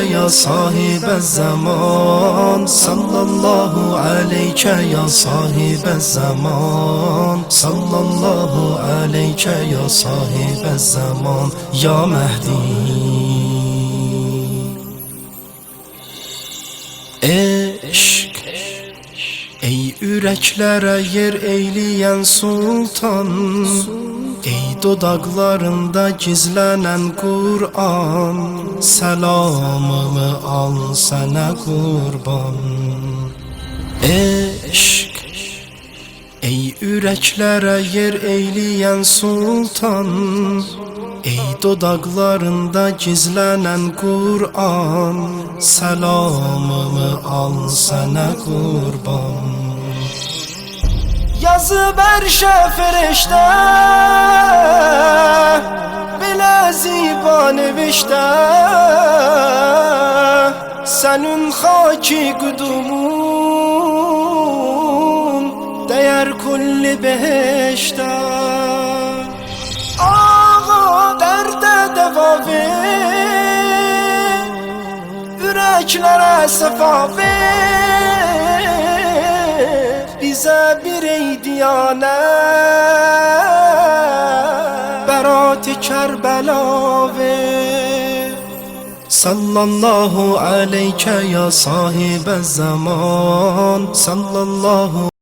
ya sahib zaman Sallallahu aleyke ya sahib zaman Sallallahu aleyke ya sahib zaman. Ya Mehdi. Eşk yüreklere yer eyleyen sultan Ey dodaklarında gizlenen Kur'an Selamımı al sana kurban. Eşk Ey yüreklere yer eyleyen sultan Ey dodaklarında gizlenen Kur'an Selamımı al sana kurban Yazı berşe ferişte Bile ziba nevişte Senin haki kudumun Değer kulli beheşte Ağa derde deva ver Yüreklere sefa ver برای دیانه برات کربلاوه. صلی الله علیک یا صاحب الزمان. صلی الله